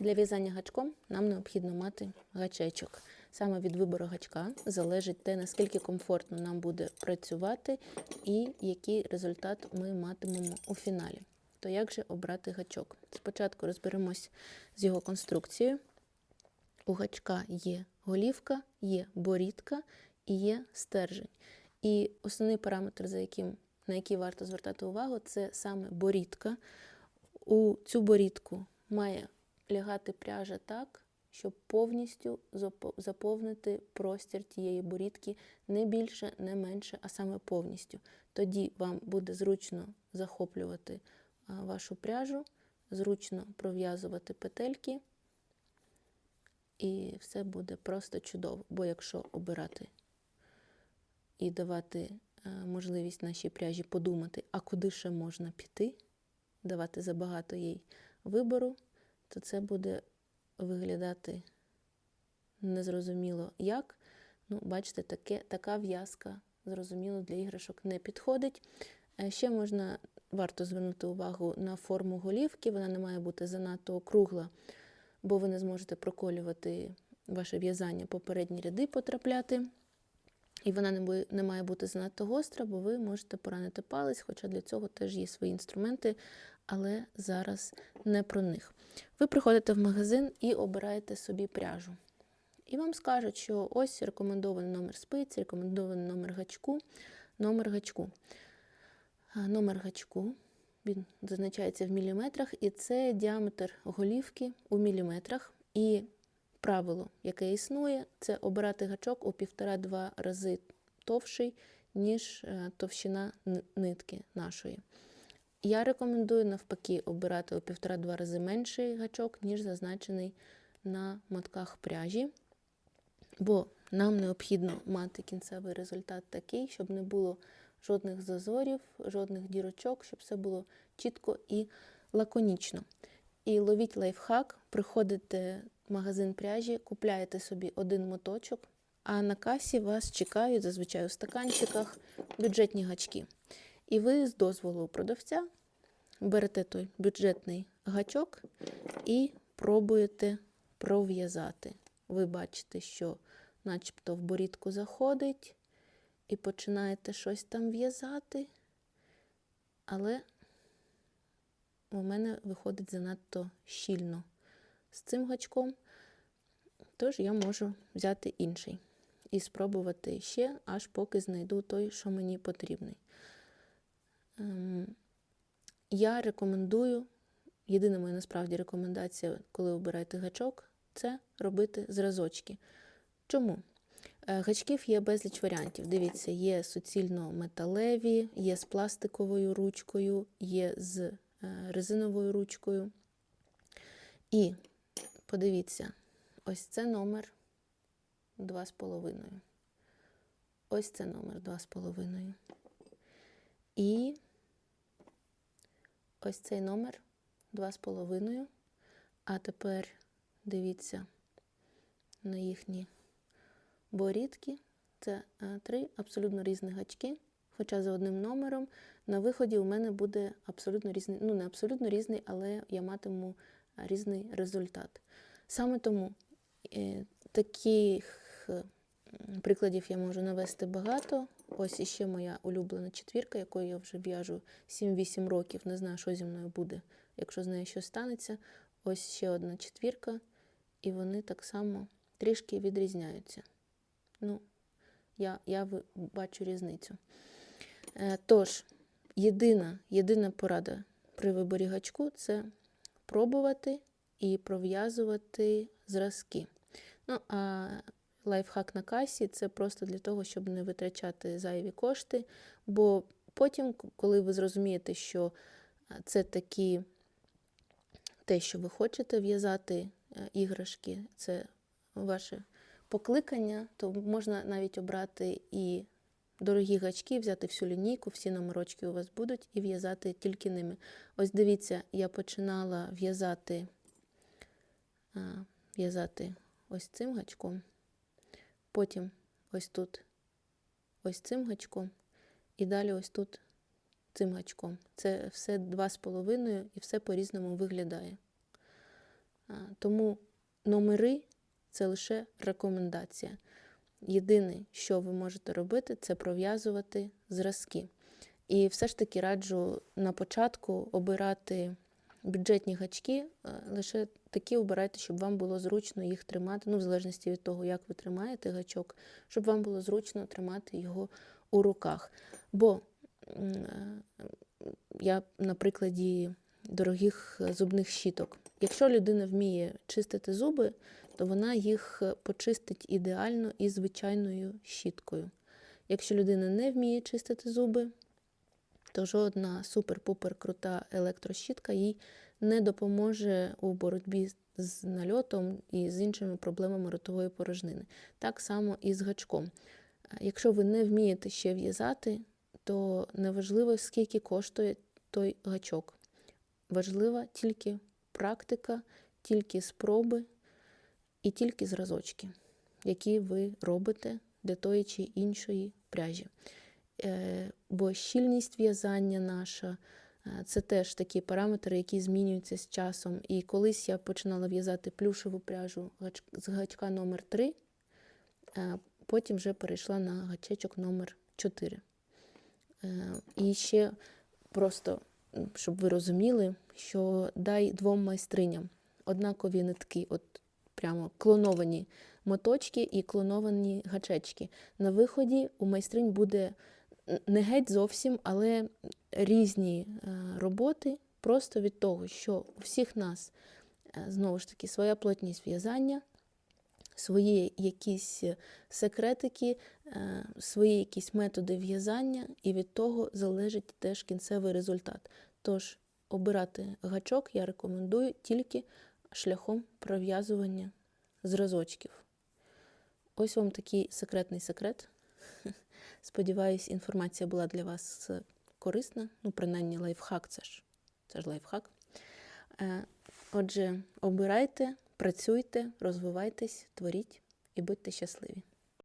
Для в'язання гачком нам необхідно мати гачечок. Саме від вибору гачка залежить те, наскільки комфортно нам буде працювати і який результат ми матимемо у фіналі. То як же обрати гачок? Спочатку розберемось з його конструкцією. У гачка є голівка, є борідка і є стержень. І основний параметр, за яким, на який варто звертати увагу, це саме борідка. У цю борідку має лягати пряжа так, щоб повністю заповнити простір тієї борідки не більше, не менше, а саме повністю. Тоді вам буде зручно захоплювати вашу пряжу, зручно пров'язувати петельки, і все буде просто чудово. Бо якщо обирати і давати е, можливість нашій пряжі подумати, а куди ще можна піти, давати забагато їй вибору, то це буде виглядати незрозуміло як. Ну, бачите, таке, така в'язка, зрозуміло, для іграшок не підходить. Е, Ще можна, варто звернути увагу на форму голівки, вона не має бути занадто округла, бо ви не зможете проколювати ваше в'язання, попередні ряди потрапляти. І вона не, не має бути занадто гостра, бо ви можете поранити палець, хоча для цього теж є свої інструменти, але зараз не про них. Ви приходите в магазин і обираєте собі пряжу. І вам скажуть, що ось рекомендований номер спиці, рекомендований номер гачку, номер гачку. Номер гачку він зазначається в міліметрах, і це діаметр голівки у міліметрах. І правило, яке існує, це обирати гачок у півтора-два рази товший, ніж е, товщина нитки нашої. Я рекомендую навпаки обирати у півтора-два рази менший гачок, ніж зазначений на мотках пряжі, бо нам необхідно мати кінцевий результат такий, щоб не було жодних зазорів, жодних дірочок, щоб все було чітко і лаконічно. І ловіть лайфхак, приходите в магазин пряжі, купляєте собі один моточок, а на касі вас чекають зазвичай у стаканчиках бюджетні гачки. І ви з дозволу продавця берете той бюджетний гачок і пробуєте пров'язати. Ви бачите, що начебто в борідку заходить, і починаєте щось там в'язати, але у мене виходить занадто щільно з цим гачком, тож я можу взяти інший і спробувати ще, аж поки знайду той, що мені потрібний. Ем, Я рекомендую, єдина моя насправді рекомендація, коли обираєте гачок, це робити зразочки. Чому? Е, Гачків є безліч варіантів. Дивіться, є суцільно металеві, є з пластиковою ручкою, є з е, резиновою ручкою. І подивіться, ось це номер 2,5. Ось це номер 2,5. І ось цей номер 2,5. А тепер дивіться на їхні борідки. Це е, три абсолютно різні гачки. Хоча за одним номером на виході у мене буде абсолютно різний, ну не абсолютно різний, але я матиму різний результат. Саме тому е, таких е, прикладів я можу навести багато. Ось іще моя улюблена четвірка, якою я вже в'яжу 7-8 років. Не знаю, що зі мною буде, якщо з нею щось станеться. Ось ще одна четвірка, і вони так само трішки відрізняються. Ну, я, я бачу різницю. Е, Тож, єдина, єдина порада при виборі гачку це пробувати і пров'язувати зразки. Ну, а лайфхак на касі це просто для того, щоб не витрачати зайві кошти. Бо потім, коли ви зрозумієте, що е, це такі те, що ви хочете в'язати е, іграшки, це ваше покликання, то можна навіть обрати і дорогі гачки, взяти всю лінійку, всі номерочки у вас будуть, і в'язати тільки ними. Ось дивіться, я починала в'язати в'язати ось цим гачком, потім ось тут ось цим гачком, і далі ось тут цим гачком. Це все два з половиною і все по-різному виглядає. Тому номери це лише рекомендація. Єдине, що ви можете робити, це пров'язувати зразки. І все ж таки раджу на початку обирати бюджетні гачки, лише такі обирайте, щоб вам було зручно їх тримати, ну, в залежності від того, як ви тримаєте гачок, щоб вам було зручно тримати його у руках. Бо е, я на прикладі дорогих е, зубних щіток. Якщо людина вміє чистити зуби, то вона їх е, почистить ідеально і звичайною щіткою. Якщо людина не вміє чистити зуби, то жодна супер-пупер крута електрощітка їй не допоможе у боротьбі з нальотом і з іншими проблемами ротової порожнини. Так само і з гачком. Е, Якщо ви не вмієте ще в'язати, то неважливо, скільки коштує той гачок. Важлива тільки практика, тільки спроби і тільки зразочки, які ви робите для тої чи іншої пряжі. Е, Бо щільність в'язання наша це теж такі параметри, які змінюються з часом. І колись я починала в'язати плюшеву пряжу з гачка номер 3 потім вже перейшла на гачечок номер 4. Е, І ще просто, щоб ви розуміли, що дай двом майстриням однакові нитки, от прямо клоновані моточки і клоновані гачечки. На виході у майстринь буде не геть зовсім, але різні е, роботи, просто від того, що у всіх нас е, знову ж таки своя плотність в'язання, свої якісь секретики, е, свої якісь методи в'язання, і від того залежить теж кінцевий результат. Тож обирати гачок я рекомендую тільки шляхом пров'язування зразочків. Ось вам такий секретний секрет. Сподіваюсь, інформація була для вас корисна. Ну, принаймні, лайфхак це ж, це ж лайфхак. Е, Отже, обирайте, працюйте, розвивайтесь, творіть і будьте щасливі.